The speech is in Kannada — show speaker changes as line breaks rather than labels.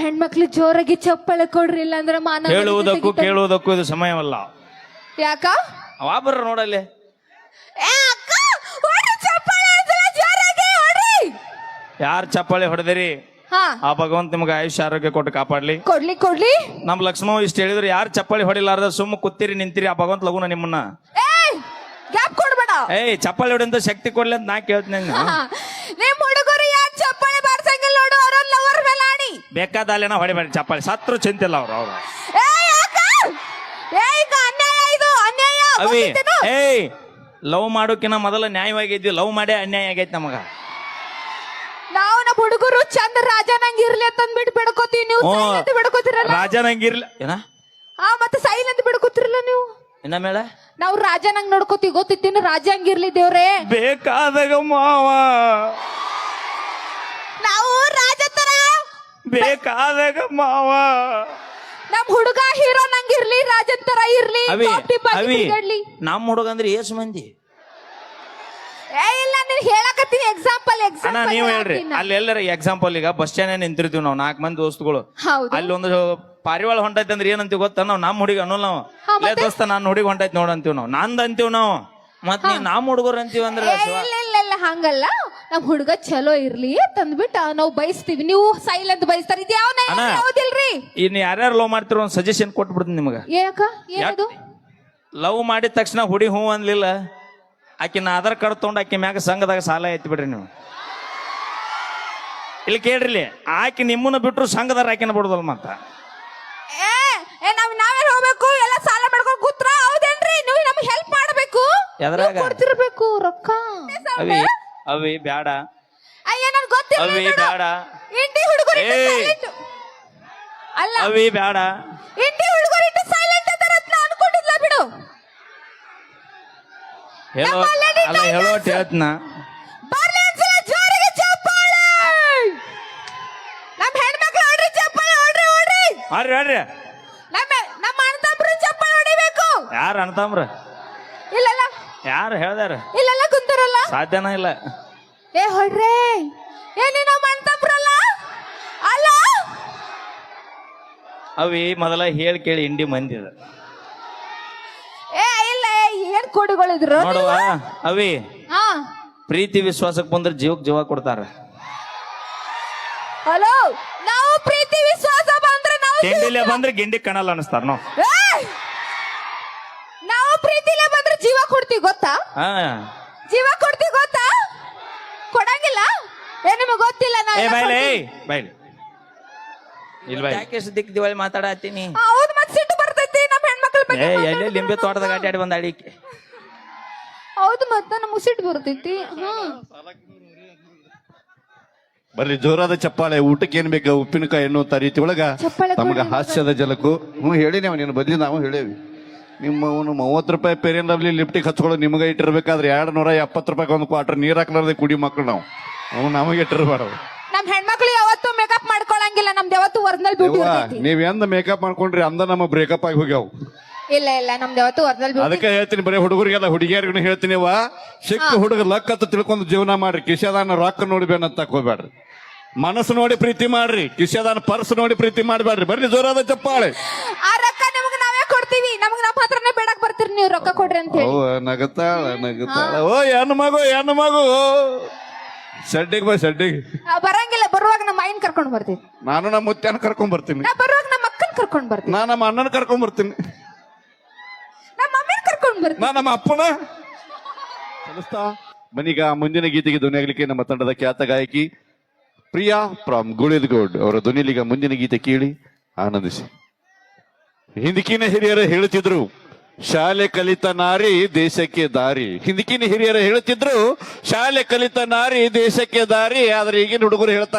ಹೆಣ್ಮಕ್ಳು ಜೋರಾಗಿ ಚಪ್ಪಳೆ ಕೊಡ್ರಿ ಇಲ್ಲ ಅಂದ್ರೆ ಮಾನ
ಹೇಳುವುದಕ್ಕೂ ಕೇಳುವುದಕ್ಕೂ ಇದು ಸಮಯವಲ್ಲ.
ಯಾಕ?
ವಾಬರ ನೋಡಲ್ಲಿ
ಏ ಅಕ್ಕ ಚಪ್ಪಾಳೆ ಒಂದ್ಸಲ ಜೋರಾಗಿ ಹೊಡ್ರಿ
ಯಾರು ಚಪ್ಪಾಳೆ ಹೊಡೆದಿರಿ?
ಹಾ.
ಆ ಭಗವಂತ ನಿಮ್ಗೆ ಆಯುಷ್ಯ ಆರೋಗ್ಯ ಕೊಟ್ಟು ಕಾಪಾಡ್ಲಿ.
ಕೊಡ್ಲಿ ಕೊಡ್ಲಿ.
ನಮ್ ಲಕ್ಷ್ಮವ್ ಇಷ್ಟ ಹೇಳಿದ್ರು ಯಾರು ಚಪ್ಪಾಳಿ ಹೊಡಿಲಾರ್ದ ಸುಮ್ಮ ಕುತ್ತಿರಿ ನಿಂತಿರಿ ಆ ಭಗವಂತ ಲಗುನ ನಿಮ್ಮನ್ನ.
ಏಯ್ ಗ್ಯಾಪ್ ಕೊಡ್ಬೇಡ.
ಏಯ್ ಚಪ್ಪಾಳಿ ಹೊಡಿಂದ ಶಕ್ತಿ ಕೊಡ್ಲಿ ಅಂತ ನಾ ಕೇಳ್ತೀನಿ
ಹಾ. ನಿಮ್ ಆಡಿ
ಬೇಕಾದ ಅಲ್ಲೇನ ಹೊಡಿಬೇಡಿ ಚಪ್ಪಾಳಿ. ಸತ್ರು ಚಿಂತಿಲ್ಲ ಅವ್ರು ಅವ್ರು. ಅವಿ? ಏಯ್ ಲವ್ ಮಾಡೋಕಿನ ಮೊದಲ ನ್ಯಾಯವಾಗಿದ್ವಿ ಲವ್ ಮಾಡಿ ಅನ್ಯಾಯ ಆಗೈತಿ ನಮಗ.
ನಾವು ನಮ್ಮ ಹುಡುಗರು ಚಂದ ರಾಜನಂಗ್ ಇರ್ಲಿ ಅಂತ ಅಂದ್ಬಿಟ್ಟು ಬಿಡ್ಕೋತೀವಿ. ನೀವು
ಹ್ಞೂ.
ರಾಜ ಬಿಡ್ಕೋತಿರಲ್ಲ?
ರಾಜನಂಗಿರ್ಲಿ ಏನ?
ಹಾ ಮತ್ತೆ ಅಂತ ಬಿಡ್ಕೋತಿರಲ್ಲ ನೀವು?
ಇನ್ನ ಮೇಳ
ನಾವು ರಾಜನಂಗ್ ನೋಡ್ಕೋತೀವಿ ಗೊತ್ತಿತ್ತೀನಿ? ರಾಜ ಹಂಗಿರ್ಲಿ ದೇವ್ರೆ.
ಬೇಕಾದಾಗ ಮಾವ
ನಾವು ರಾಜ ತರ
ಬೇಕಾದಾಗ ಮಾವ.
ನಮ್ ಹುಡುಗ ಹೀರೋ ನಂಗಿರ್ಲಿ ರಾಜನ್ ತರ ಇರ್ಲಿ
ಅವಿ
tip
ಅವಿ
ತಿರ್ಗಾಡ್ಲಿ.
ನಮ್ಮ ಹುಡುಗ ಅಂದ್ರೆ ಏಸು ಮಂದಿ?
ಏ ಇಲ್ಲ ನೀನ್ ಹೇಳಕತ್ತೀನಿ ಎಕ್ಸಾಂಪಲ್
ಅಣ್ಣ
ಎಕ್ಸಾಂಪಲ್
ನೀವು ಹೇಳ್ರಿ. ಅಲ್ಲಿ ಎಲ್ಲರ ಎಕ್ಸಾಂಪಲ್ ಈಗ ಬಸ್ ಸ್ಟ್ಯಾಂಡ್ ನಿಂತಿರ್ತೀವಿ ನಾವು ನಾಲ್ಕು ಮಂದಿ ದೋಸ್ತುಗಳು.
ಹೌದು.
ಅಲ್ಲಿ ಒಂದು ಪಾರಿವಾಳ ಹೊಂಟೈತೆ ಅಂದ್ರೆ ಏನಂತೀವಿ ಗೊತ್ತ? ನಾವು ನಮ್ಮ ಹುಡುಗ ಅನ್ನೋಲ್ಲ ನಾವು.
ಹಾ,
ಲೇ ದೋಸ್ತ ನಾನು ಹುಡುಗಿ ಹೊಂಟೈತಿ ನೋಡು ಅಂತೀವಿ ನಾವು. ನಂದ್ ಅಂತೀವಿ ನಾವು. ಮತ್ ನೀವ್ ನಮ್ಮ ಹುಡುಗರು ಅಂತೀವಿ ಅಂದ್ರೆ
ಏ, ಇಲ್ಲ ಇಲ್ಲ ಇಲ್ಲ ಹಂಗಲ್ಲ. ನಮ್ ಹುಡುಗ ಚಲೋ ಇರ್ಲಿ ತಂದ್ಬಿಟ್ಟು ನಾವು ಬಯಸ್ತೀವಿ. ನೀವು ಸೈಲೆಂಟ್ ಬಯಸ್ತಾರ. ಇದು ಯಾವ
ಅಣ್ಣ.
ಯಾವ್ದಿಲ್ರಿ
ಇನ್ನು ಯಾರ್ಯಾರು ಲವ್ ಮಾಡ್ತಿರೋ ಒಂದು ಸಜೆಷನ್ ಕೊಟ್ಬಿಡ್ತೀನಿ ನಿಮಗೆ.
ಏನಕ್ಕ? ಏನದು?
ಲವ್ ಮಾಡಿದ ತಕ್ಷಣ ಹುಡಿ ಹೂ ಅನ್ಲಿಲ್ಲ. ಆಕಿನ ಆಧಾರ್ ಕಾರ್ಡ್ ತೊಗೊಂಡು ಆಕಿ ಮ್ಯಾಗ ಸಂಘದಾಗ ಸಾಲ ಐತಿ ಬಿಡ್ರಿ ನೀವು. ಇಲ್ಲಿ ಕೇಳ್ರಿ ಆಕಿ ನಿಮ್ಮನ್ನ ಬಿಟ್ರು ಸಂಘದಾರ ಆಕಿನ ಬಿಡುದಲ್ಲ ಮತ್ತ?
ಏ ಏ ನಾವ್ ನಾವೇ ಹೋಗ್ಬೇಕು? ಎಲ್ಲ ಸಾಲ ಮಾಡ್ಕೊಂಡು ಕೂತ್ರ ಹೌದೇನ್ರಿ? ನೀವು ನಮ್ಗೆ ಹೆಲ್ಪ್ ಮಾಡ್ಬೇಕು.
ಎದ್ರಾಗ?
ನೀವ್ ಕೊಡ್ತಿರ್ಬೇಕು ರೊಕ್ಕ.
ಅವಿ ಅವಿ ಬ್ಯಾಡ.
ಅಯ್ಯ ನನ್ ಗೊತ್ತಿಲ್ಲ
ಅವಿ
ನೋಡು.
ಬ್ಯಾಡ.
ಇಂಡಿ ಹುಡುಗರು. ಅಲ್ಲ.
ಅವಿ ಬ್ಯಾಡ.
ಇಂಡಿ ಹುಡುಗರು ಸೈಲೆಂಟ್ ಅಂತ ರತ್ನ ಅನ್ಕೊಂಡಿದ್ಲ ಬಿಡು.
ಹೇಳೋ ಅಲ್ಲ ಹೇಳೋ ಹೇಳ್ತನ.
ಬರ್ಲಿ ಒಂದ್ಸಲ ಜೋರಿಗೆ ಚಪ್ಪಾಳೆ. ನಮ್ ಹೆಣ್ಮಕ್ಳು ಹೊಡ್ರಿ ಚಪ್ಪಾಳೆ ಹೊಡ್ರಿ ಹೊಡ್ರಿ
ಮಾಡ್ರಿ ಹೇಳ್ರಿ
ನಮ್ಮ ನಮ್ಮ ಅಣ್ಣತಮ್ರು ಚಪ್ಪಾಳೆ ಹೊಡಿಬೇಕು.
ಯಾರು ಅಣ್ತಾಮ್ರ
ಇಲ್ಲಲ್ಲ.
ಯಾರು ಹೇಳ್ದಾರ?
ಇಲ್ಲೆಲ್ಲ. ಕುಂತಾರಲ್ಲ
ಸಾಧ್ಯನ ಇಲ್ಲ.
ಏ ಹೊಡ್ರೆ. ಏ ನೀನು ನಮ್ಮ ಅಣ್ಣತಮ್ರಲ್ಲ ಅಲ್ಲ?
ಅವಿ ಮೊದಲ ಹೇಳಿ ಕೇಳಿ ಇಂಡಿ ಮಂದಿದ.
ಏ ಇಲ್ಲ ಏ, ಏನ್ ಕೊಡುಗಳಿದ್ರು?
ನೋಡುವ ಅವಿ
ಹಾ.
ಪ್ರೀತಿ ವಿಶ್ವಾಸಕ್ಕೆ ಬಂದ್ರೆ ಜೀವಕ್ಕೆ ಜೀವ ಕೊಡ್ತಾರ.
ಹಲೋ ನಾವು ಪ್ರೀತಿ ವಿಶ್ವಾಸ ಬಂದ್ರೆ ನಾವು
ತಿಂಡಿಲೆ ಬಂದ್ರೆ ಗಿಂಡಿ ಕಣಲ್ಲ ಅನಿಸ್ತಾರ ನಾವು!
ನಾವು ಪ್ರೀತಿಲೇ ಬಂದ್ರೆ ಜೀವ ಕೊಡ್ತೀವಿ ಗೊತ್ತಾ?
ಹಾ.
ಜೀವ ಕೊಡ್ತೀವಿ ಗೊತ್ತಾ? ಕೊಡಂಗಿಲ್ಲ? ಏ ನಿಮಗೆ ಗೊತ್ತಿಲ್ಲ ನಾ
ಏ ಬೈಲೆ
ಕೊಡ್ತೀನಿ.
ಬೈಲೆ. ಇಲ್ಲ ಬೈ ಯಾಕೆ ದಿಕ್ ದಿವಾಳಿ ಮಾತಾಡತ್ತೀನಿ?
ಹೌದು ಮತ್ ಸಿಟ್ಟು ಬರ್ತೈತಿ ನಮ್ಮ ಹೆಣ್ಮಕ್ಳ ಬಗ್ಗೆ
ಏ
ಮಾತಾಡೋದು.
ಎಲ್ಲೇ ಲಿಂಬೆ ತೋಟದಾಗ ಅಡ್ಡಾಡಿ ಬಂದ ಅಡಿಕೆ?
ಹೌದು ಮತ್ತ ನಮಗ್ ಸಿಟ್ಟು ಬರ್ತೈತಿ. ಹ್ಮ್.
ಬರ್ರಿ ಜೋರಾದ ಚಪ್ಪಾಳೆ ಊಟಕ್ಕೆ ಏನ್ ಬೇಕು ಉಪ್ಪಿನಕಾಯಿ ಎನ್ನುವಂತ ರೀತಿ ಒಳಗ
ಚಪ್ಪಾಳೆ ಕೊಡ್ರಿ
ಹಾಸ್ಯದ ಜಲಕು ಹ್ಞೂ ಹೇಳಿನೇವ ನೀನು ಬದ್ಲಿ ನಾವು ಹೇಳೇವಿ. ನಿಮ್ಮ ಅವನು ಮೂವತ್ತು ರೂಪಾಯಿ ಪೇರಿಯನ್ ಲವ್ಲಿ ಲಿಫ್ಟಿಗೆ ಹಚ್ಕೊಳ್ಳೋದು ನಿಮಗೆ ಇಟ್ಟಿರ್ಬೇಕಾದ್ರೆ ಎರಡು ನೂರ ಎಪ್ಪತ್ತು ರೂಪಾಯಿ ಒಂದು ಕ್ವಾರ್ಟರ್ ನೀರು ಹಾಕ್ಲಾರ್ದೆ ಕುಡಿ ಮಕ್ಕಳು ನಾವು. ಅವ್ನು ನಮಗೆ ಇಟ್ಟಿರ್ಬಾರ
ನಮ್ಮ ಹೆಣ್ಮಕ್ಳು ಯಾವತ್ತೂ ಮೇಕಪ್ ಮಾಡ್ಕೊಳಂಗಿಲ್ಲ ನಮ್ದು ಯಾವತ್ತು ಒರಿಜಿನಲ್ ಬ್ಯೂಟಿ ಇರ್ತೈತಿ.
ನೀವ್ ಎಂದ ಮೇಕಪ್ ಮಾಡ್ಕೊಂಡ್ರಿ ಅಂದ ನಮ್ಮ ಬ್ರೇಕಪ್ ಆಗಿ ಹೋಗ್ಯಾವು.
ಇಲ್ಲ ಇಲ್ಲ ನಮ್ದು ಯಾವತ್ತು ಒರಿಜಿನಲ್ ಬ್ಯೂಟಿ
ಅದಕ್ಕೆ ಹೇಳ್ತೀನಿ ಬರೀ ಹುಡುಗರಿಗೆಲ್ಲ ಹುಡುಗಿಯರಿಗೂ ಹೇಳ್ತೀನಿ ವಾ ಸಿಕ್ಕ ಹುಡುಗ ಲಕ್ ಅಂತ ತಿಳ್ಕೊಂಡು ಜೀವನ ಮಾಡ್ರಿ. ಕಿಶದಾನ ರೊಕ್ಕ ನೋಡಿ ಅಂತ ಹೋಗ್ಬೇಡ್ರಿ ಮನಸ್ಸು ನೋಡಿ ಪ್ರೀತಿ ಮಾಡ್ರಿ. ಕಿಶದಾನ ಪರ್ಸ್ ನೋಡಿ ಪ್ರೀತಿ ಮಾಡಬೇಡ್ರಿ. ಬರ್ರಿ ಜೋರಾದ ಚಪ್ಪಾಳೆ.
ಆ ರೊಕ್ಕ ನಿಮ್ಗೆ ನಮ್ಗೆ ನಮ್ಮ ಹತ್ರನೇ ಬೇಡಕ್ ಬರ್ತೀರಿ ನೀವು ರೊಕ್ಕ ಕೊಡ್ರಿ ಅಂತ ಹೇಳಿ.
ಓ ನಗತಾಳ ನಗತಾಳ. ಓ ಹೆಣ್ಣು ಮಗು ಹೆಣ್ಣು ಮಗು. ಸಡ್ಡಿಗೆ ಬಾ ಸಡ್ಡಿಗೆ.
ಆ, ಬರಂಗಿಲ್ಲ ಬರುವಾಗ ನಮ್ಮ ಮೈನ್ ಕರ್ಕೊಂಡು ಬರ್ತೀವಿ
ನಾನು ನಮ್ಮ ಮುತ್ಯಾನ ಕರ್ಕೊಂಡ್ ಬರ್ತೀನಿ.
ನಾ ಬರುವಾಗ ನಮ್ಮ ಅಕ್ಕನ ಕರ್ಕೊಂಡ್ ಬರ್ತೀನಿ.
ನಾ ನಮ್ಮ ಅಣ್ಣನ ಕರ್ಕೊಂಡ್ ಬರ್ತೀನಿ.
ನಮ್ಮ ಮಮ್ಮಿನ ಕರ್ಕೊಂಡ್ ಬರ್ತೀನಿ.
ನಾ ನಮ್ಮ ಅಪ್ಪನ. ಕಲಿಸ್ತಾ ಮನೀಗ ಮುಂದಿನ ಗೀತೆಗೆ ಧ್ವನಿಯಾಗಲಿಕ್ಕೆ ನಮ್ಮ ತಂಡದ ಖ್ಯಾತ ಗಾಯಕಿ ಪ್ರಿಯಾ ಫ್ರಮ್ ಗುಳಿದ್ಗೌಡ್ ಅವರ ಧ್ವನಿಲಿಗ ಮುಂದಿನ ಗೀತೆ ಕೇಳಿ ಆನಂದಿಸಿ. ಹಿಂದಕಿನ ಹಿರಿಯರು ಹೇಳುತ್ತಿದ್ರು, ಶಾಲೆ ಕಲಿತ ನಾರಿ ದೇಶಕ್ಕೆ ದಾರಿ. ಹಿಂದಕಿನ ಹಿರಿಯರು ಹೇಳುತ್ತಿದ್ರು, ಶಾಲೆ ಕಲಿತ ನಾರಿ ದೇಶಕ್ಕೆ ದಾರಿ. ಆದ್ರೆ ಈಗಿನ ಹುಡುಗರು ಹೇಳ್ತಾರೆ